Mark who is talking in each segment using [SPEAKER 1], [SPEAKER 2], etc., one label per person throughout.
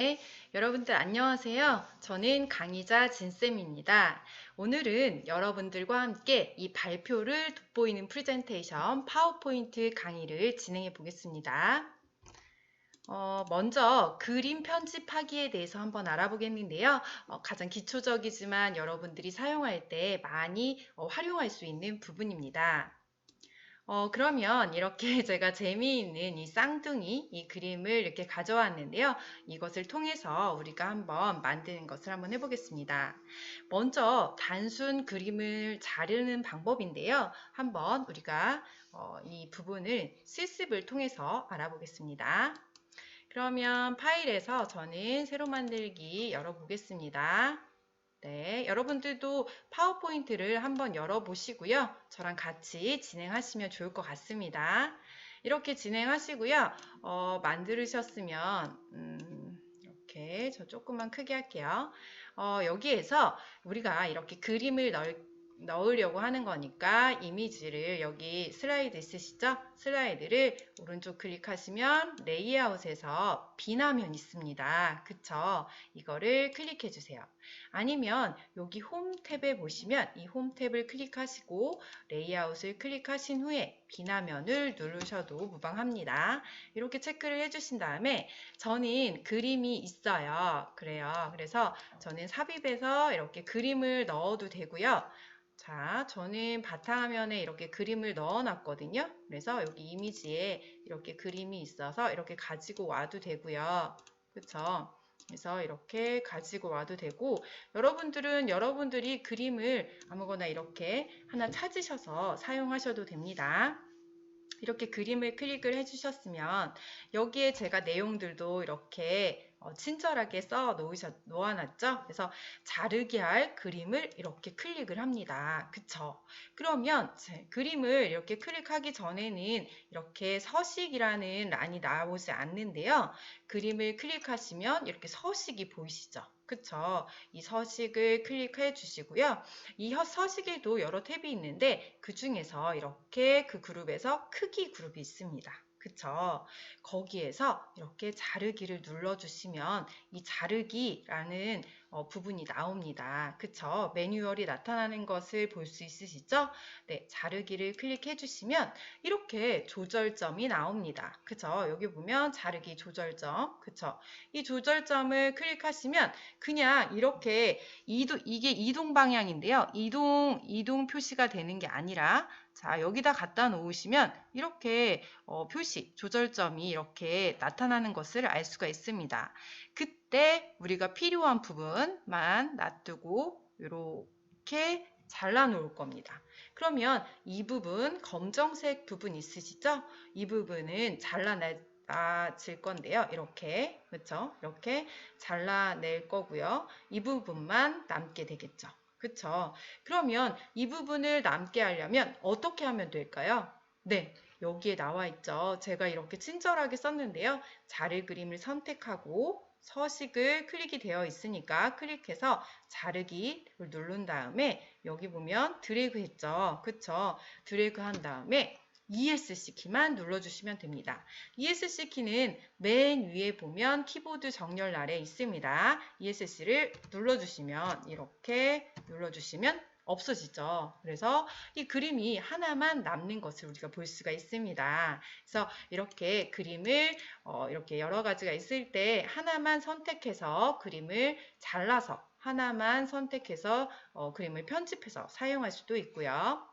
[SPEAKER 1] 네, 여러분들 안녕하세요. 저는 강의자 진쌤입니다. 오늘은 여러분들과 함께 이 발표를 돋보이는 프레젠테이션 파워포인트 강의를 진행해 보겠습니다. 어, 먼저 그림 편집하기에 대해서 한번 알아보겠는데요. 어, 가장 기초적이지만 여러분들이 사용할 때 많이 어, 활용할 수 있는 부분입니다. 어, 그러면 이렇게 제가 재미있는 이 쌍둥이 이 그림을 이렇게 가져왔는데요. 이것을 통해서 우리가 한번 만드는 것을 한번 해보겠습니다. 먼저 단순 그림을 자르는 방법인데요. 한번 우리가 어, 이 부분을 실습을 통해서 알아보겠습니다. 그러면 파일에서 저는 새로 만들기 열어보겠습니다. 네, 여러분들도 파워포인트를 한번 열어보시고요. 저랑 같이 진행하시면 좋을 것 같습니다. 이렇게 진행하시고요. 어, 만들으셨으면 음, 이렇게 저 조금만 크게 할게요. 어, 여기에서 우리가 이렇게 그림을 넣을 넣으려고 하는 거니까 이미지를 여기 슬라이드 있으시죠? 슬라이드를 오른쪽 클릭하시면 레이아웃에서 비나면 있습니다. 그쵸? 이거를 클릭해 주세요. 아니면 여기 홈 탭에 보시면 이 홈 탭을 클릭하시고 레이아웃을 클릭하신 후에 비나면을 누르셔도 무방합니다. 이렇게 체크를 해주신 다음에 저는 그림이 있어요. 그래요. 그래서 저는 삽입해서 이렇게 그림을 넣어도 되고요. 자, 저는 바탕화면에 이렇게 그림을 넣어 놨거든요. 그래서 여기 이미지에 이렇게 그림이 있어서 이렇게 가지고 와도 되고요. 그쵸? 그래서 이렇게 가지고 와도 되고 여러분들은 여러분들이 그림을 아무거나 이렇게 하나 찾으셔서 사용하셔도 됩니다. 이렇게 그림을 클릭을 해주셨으면 여기에 제가 내용들도 이렇게 어, 친절하게 써 놓으셨, 놓아놨죠? 그래서 자르기 할 그림을 이렇게 클릭을 합니다. 그쵸? 그러면 제 그림을 이렇게 클릭하기 전에는 이렇게 서식이라는 란이 나오지 않는데요. 그림을 클릭하시면 이렇게 서식이 보이시죠? 그쵸? 이 서식을 클릭해 주시고요. 이 서식에도 여러 탭이 있는데 그 중에서 이렇게 그 그룹에서 크기 그룹이 있습니다. 그쵸? 거기에서 이렇게 자르기를 눌러주시면 이 자르기라는 어, 부분이 나옵니다. 그쵸? 매뉴얼이 나타나는 것을 볼 수 있으시죠? 네, 자르기를 클릭해 주시면 이렇게 조절점이 나옵니다. 그쵸? 여기 보면 자르기 조절점. 그쵸? 이 조절점을 클릭하시면 그냥 이렇게 이동, 이게 이동 방향인데요. 이동, 이동 표시가 되는 게 아니라 자, 여기다 갖다 놓으시면 이렇게 어, 표시, 조절점이 이렇게 나타나는 것을 알 수가 있습니다. 그때 우리가 필요한 부분만 놔두고 이렇게 잘라 놓을 겁니다. 그러면 이 부분, 검정색 부분 있으시죠? 이 부분은 잘라낼 질 건데요. 이렇게, 그렇죠? 이렇게 잘라낼 거고요. 이 부분만 남게 되겠죠. 그쵸? 그러면 이 부분을 남게 하려면 어떻게 하면 될까요? 네, 여기에 나와 있죠. 제가 이렇게 친절하게 썼는데요. 자를 그림을 선택하고 서식을 클릭이 되어 있으니까 클릭해서 자르기를 누른 다음에 여기 보면 드래그 했죠. 그쵸? 드래그 한 다음에 ESC 키만 눌러주시면 됩니다. ESC 키는 맨 위에 보면 키보드 정렬 아래 있습니다. ESC를 눌러주시면 이렇게 눌러주시면 없어지죠. 그래서 이 그림이 하나만 남는 것을 우리가 볼 수가 있습니다. 그래서 이렇게 그림을 어 이렇게 여러 가지가 있을 때 하나만 선택해서 그림을 잘라서 하나만 선택해서 어 그림을 편집해서 사용할 수도 있고요.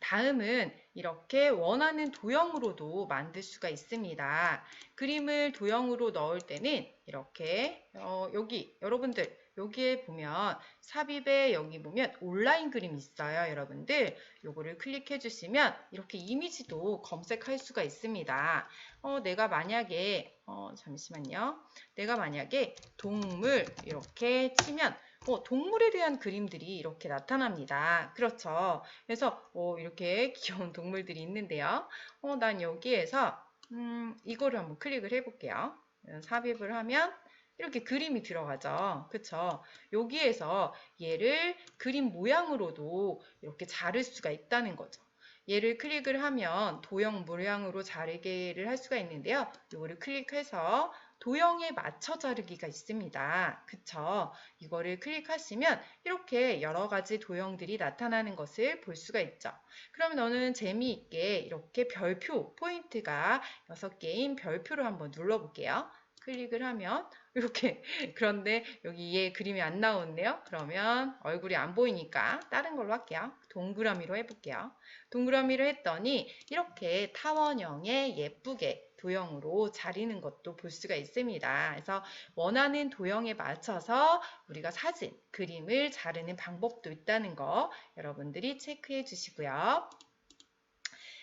[SPEAKER 1] 다음은 이렇게 원하는 도형으로도 만들 수가 있습니다. 그림을 도형으로 넣을 때는 이렇게 어, 여기 여러분들 여기에 보면 삽입에 여기 보면 온라인 그림 있어요 여러분들. 요거를 클릭해 주시면 이렇게 이미지도 검색할 수가 있습니다. 어, 내가 만약에 어, 잠시만요. 내가 만약에 동물 이렇게 치면 어, 동물에 대한 그림들이 이렇게 나타납니다. 그렇죠. 그래서 어, 이렇게 귀여운 동물들이 있는데요. 어, 난 여기에서 음, 이거를 한번 클릭을 해볼게요. 삽입을 하면 이렇게 그림이 들어가죠. 그쵸? 여기에서 얘를 그림 모양으로도 이렇게 자를 수가 있다는 거죠. 얘를 클릭을 하면 도형 모양으로 자르기를 할 수가 있는데요. 이거를 클릭해서 도형에 맞춰 자르기가 있습니다. 그쵸? 이거를 클릭하시면 이렇게 여러 가지 도형들이 나타나는 것을 볼 수가 있죠. 그럼 너는 재미있게 이렇게 별표, 포인트가 6개인 별표를 한번 눌러볼게요. 클릭을 하면 이렇게 그런데 여기 얘 그림이 안 나오네요. 그러면 얼굴이 안 보이니까 다른 걸로 할게요. 동그라미로 해볼게요. 동그라미로 했더니 이렇게 타원형에 예쁘게 도형으로 자리는 것도 볼 수가 있습니다. 그래서 원하는 도형에 맞춰서 우리가 사진, 그림을 자르는 방법도 있다는 거 여러분들이 체크해 주시고요.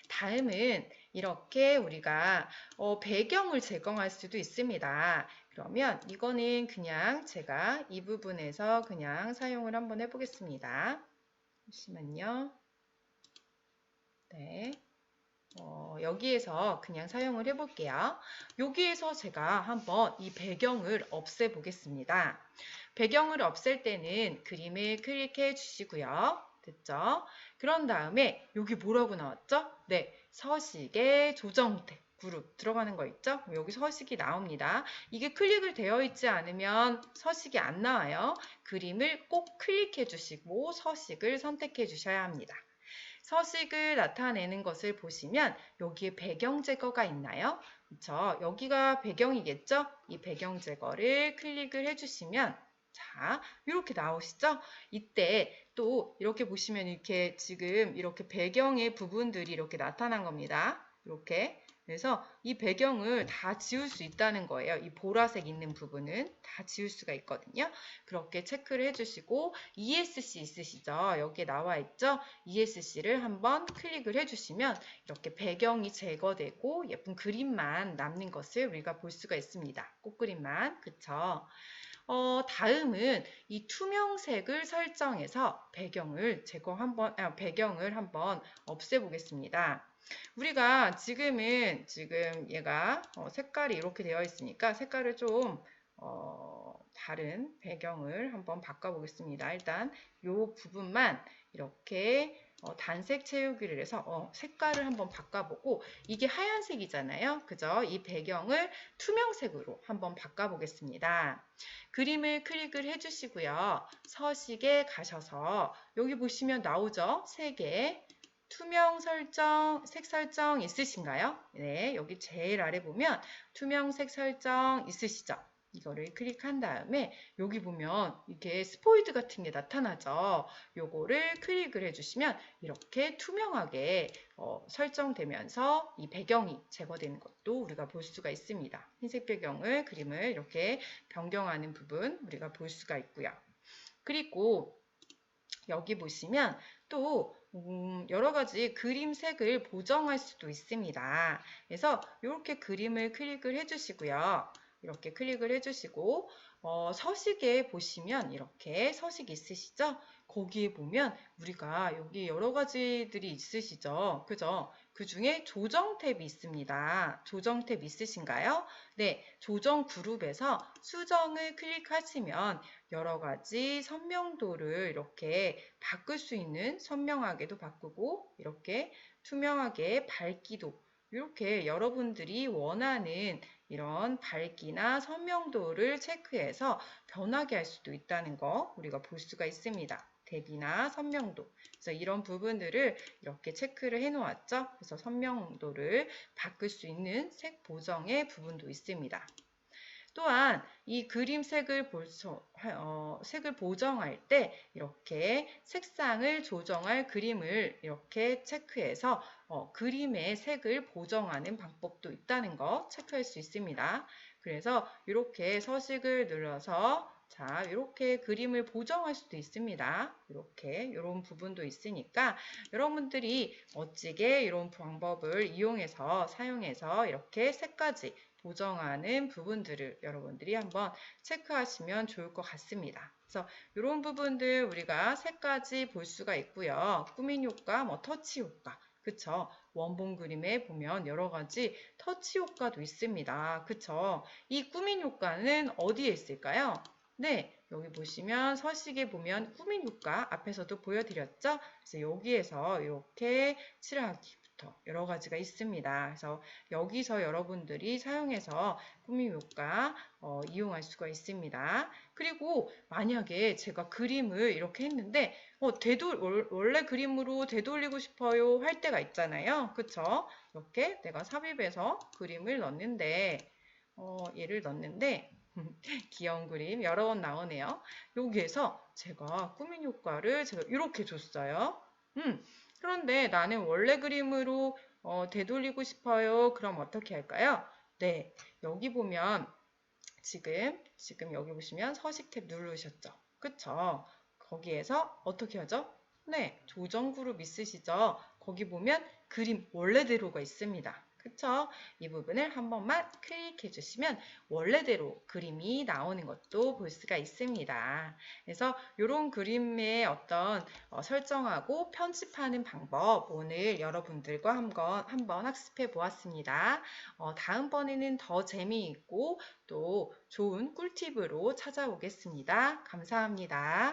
[SPEAKER 1] 다음은 이렇게 우리가 어, 배경을 제공할 수도 있습니다. 그러면 이거는 그냥 제가 이 부분에서 그냥 사용을 한번 해보겠습니다. 잠시만요. 네. 어, 여기에서 그냥 사용을 해볼게요. 여기에서 제가 한번 이 배경을 없애 보겠습니다. 배경을 없앨 때는 그림을 클릭해 주시고요. 됐죠? 그런 다음에 여기 뭐라고 나왔죠? 네, 서식의 조정태 그룹 들어가는 거 있죠? 여기 서식이 나옵니다. 이게 클릭을 되어 있지 않으면 서식이 안 나와요. 그림을 꼭 클릭해 주시고 서식을 선택해 주셔야 합니다. 서식을 나타내는 것을 보시면 여기에 배경 제거가 있나요? 그렇죠? 여기가 배경이겠죠? 이 배경 제거를 클릭을 해주시면 자, 이렇게 나오시죠? 이때 또 이렇게 보시면 이렇게 지금 이렇게 배경의 부분들이 이렇게 나타난 겁니다. 이렇게. 그래서 이 배경을 다 지울 수 있다는 거예요. 이 보라색 있는 부분은 다 지울 수가 있거든요. 그렇게 체크를 해주시고 ESC 있으시죠? 여기에 나와 있죠? ESC를 한번 클릭을 해주시면 이렇게 배경이 제거되고 예쁜 그림만 남는 것을 우리가 볼 수가 있습니다. 꽃그림만. 그쵸? 어, 다음은 이 투명색을 설정해서 배경을 제거 한번, 아, 배경을 한번 없애보겠습니다. 우리가 지금은 지금 얘가 어, 색깔이 이렇게 되어 있으니까 색깔을 좀 어, 다른 배경을 한번 바꿔보겠습니다. 일단 이 부분만 이렇게 어, 단색 채우기를 해서 어, 색깔을 한번 바꿔보고 이게 하얀색이잖아요. 그죠? 이 배경을 투명색으로 한번 바꿔보겠습니다. 그림을 클릭을 해주시고요. 서식에 가셔서 여기 보시면 나오죠? 색의 투명 설정, 색 설정 있으신가요? 네, 여기 제일 아래 보면 투명색 설정 있으시죠? 이거를 클릭한 다음에 여기 보면 이렇게 스포이드 같은 게 나타나죠. 요거를 클릭을 해주시면 이렇게 투명하게 어, 설정되면서 이 배경이 제거되는 것도 우리가 볼 수가 있습니다. 흰색 배경을 그림을 이렇게 변경하는 부분 우리가 볼 수가 있고요. 그리고 여기 보시면 또 음, 여러 가지 그림 색을 보정할 수도 있습니다. 그래서 이렇게 그림을 클릭을 해주시고요. 이렇게 클릭을 해주시고 어, 서식에 보시면 이렇게 서식 있으시죠? 거기에 보면 우리가 여기 여러 가지들이 있으시죠? 그죠? 그 중에 조정 탭이 있습니다. 조정 탭 있으신가요? 네, 조정 그룹에서 수정을 클릭하시면 여러 가지 선명도를 이렇게 바꿀 수 있는 선명하게도 바꾸고 이렇게 투명하게 밝기도 이렇게 여러분들이 원하는 이런 밝기나 선명도를 체크해서 변하게 할 수도 있다는 거 우리가 볼 수가 있습니다. 대비나 선명도. 그래서 이런 부분들을 이렇게 체크를 해 놓았죠. 그래서 선명도를 바꿀 수 있는 색 보정의 부분도 있습니다. 또한 이 그림 색을 보정, 어, 색을 보정할 때 이렇게 색상을 조정할 그림을 이렇게 체크해서 어, 그림의 색을 보정하는 방법도 있다는 거 체크할 수 있습니다. 그래서 이렇게 서식을 눌러서 자, 이렇게 그림을 보정할 수도 있습니다. 이렇게 이런 부분도 있으니까 여러분들이 멋지게 이런 방법을 이용해서 사용해서 이렇게 색까지 보정하는 부분들을 여러분들이 한번 체크하시면 좋을 것 같습니다. 그래서 이런 부분들 우리가 색까지 볼 수가 있고요. 꾸민 효과, 뭐 터치 효과, 그쵸? 원본 그림에 보면 여러 가지 터치 효과도 있습니다. 그쵸? 이 꾸민 효과는 어디에 있을까요? 네, 여기 보시면 서식에 보면 꾸민 효과 앞에서도 보여드렸죠? 그래서 여기에서 이렇게 칠하기, 부터 여러 가지가 있습니다. 그래서 여기서 여러분들이 사용해서 꾸밈 효과 어, 이용할 수가 있습니다. 그리고 만약에 제가 그림을 이렇게 했는데 어, 되돌, 월- 원래 그림으로 되돌리고 싶어요 할 때가 있잖아요. 그쵸? 이렇게 내가 삽입해서 그림을 넣는데 어, 얘를 넣는데 귀여운 그림 여러 번 나오네요. 여기에서 제가 꾸민 효과를 제가 이렇게 줬어요. 음, 그런데 나는 원래 그림으로 어, 되돌리고 싶어요. 그럼 어떻게 할까요? 네, 여기 보면 지금 지금 여기 보시면 서식 탭 누르셨죠? 그쵸? 거기에서 어떻게 하죠? 네, 조정 그룹 있으시죠? 거기 보면 그림 원래대로가 있습니다. 그쵸? 이 부분을 한 번만 클릭해 주시면 원래대로 그림이 나오는 것도 볼 수가 있습니다. 그래서 이런 그림의 어떤 어, 설정하고 편집하는 방법 오늘 여러분들과 한번, 한번 학습해 보았습니다. 어, 다음번에는 더 재미있고 또 좋은 꿀팁으로 찾아오겠습니다. 감사합니다.